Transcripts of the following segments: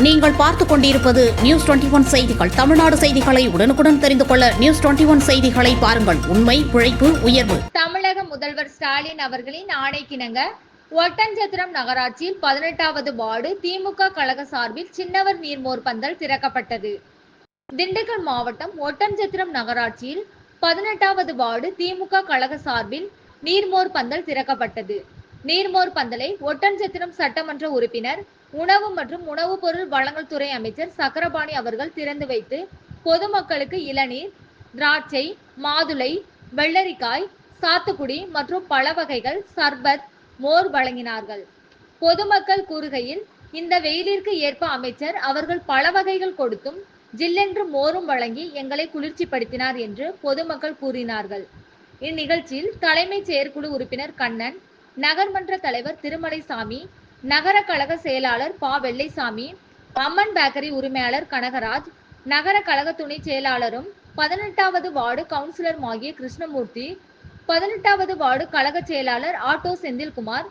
நீங்கள் பார்த்துக் கொண்டிருப்பது நியூஸ் டுவெண்டி ஒன் செய்திகள். தமிழ்நாடு செய்திகளை உடனுக்குடன் தெரிந்து கொள்ள நியூஸ் டுவெண்டி ஒன் செய்திகளை பாருங்கள். உண்மை உழைப்பு உயர்வு. தமிழக முதல்வர் ஸ்டாலின் அவர்களின் ஆணைக்கிணங்க ஒட்டஞ்சத்திரம் நகராட்சியில் பதினெட்டாவது வார்டு திமுக கழக சார்பில் சின்னவர் நீர்மோர் பந்தல் திறக்கப்பட்டது. திண்டுக்கல் மாவட்டம் ஒட்டஞ்சத்திரம் நகராட்சியில் பதினெட்டாவது வார்டு திமுக கழக சார்பில் நீர்மோர் பந்தல் திறக்கப்பட்டது. நீர்மோர் பந்தலை ஒட்டன்சத்திரம் சட்டமன்ற உறுப்பினர் உணவு மற்றும் உணவுப் பொருள் வழங்கல் துறை அமைச்சர் சக்கரபாணி அவர்கள் திறந்து வைத்து பொதுமக்களுக்கு இளநீர் திராட்சை மாதுளை வெள்ளரிக்காய் சாத்துக்குடி மற்றும் பழ வகைகள் சர்பத் மோர் வழங்கினார்கள். பொதுமக்கள் கூறுகையில் இந்த வெயிலிற்கு ஏற்ப அமைச்சர் அவர்கள் பல வகைகள் கொடுத்தும் ஜில்லென்று மோரும் வழங்கி எங்களை குளிர்ச்சிப்படுத்தினார் என்று பொதுமக்கள் கூறினார்கள். இந்நிகழ்ச்சியில் தலைமைச் செயற்குழு உறுப்பினர் கண்ணன் நகர்மன்ற தலைவர் திருமலைசாமி நகர கழக செயலாளர் பா. வெள்ளைசாமி அம்மன் பேக்கரி உரிமையாளர் கனகராஜ் நகர கழக துணை செயலாளரும் பதினெட்டாவது வார்டு கவுன்சிலருமாகிய கிருஷ்ணமூர்த்தி பதினெட்டாவது வார்டு கழக செயலாளர் ஆட்டோ செந்தில்குமார்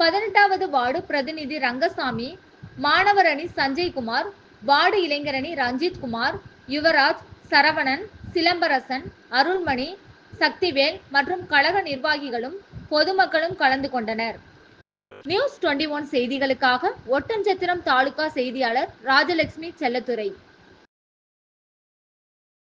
பதினெட்டாவது வார்டு பிரதிநிதி ரங்கசாமி மாணவர் அணி சஞ்சய்குமார் வார்டு இளைஞரணி ரஞ்சித் குமார் யுவராஜ் சரவணன் சிலம்பரசன் அருள்மணி சக்திவேல் மற்றும் கழக நிர்வாகிகளும் பொதுமக்களும் கலந்து கொண்டனர். நியூஸ் டுவெண்டி ஒன் செய்திகளுக்காக ஒட்டன்சத்திரம் தாலுகா செய்தியாளர் ராஜலட்சுமி செல்லத்துறை.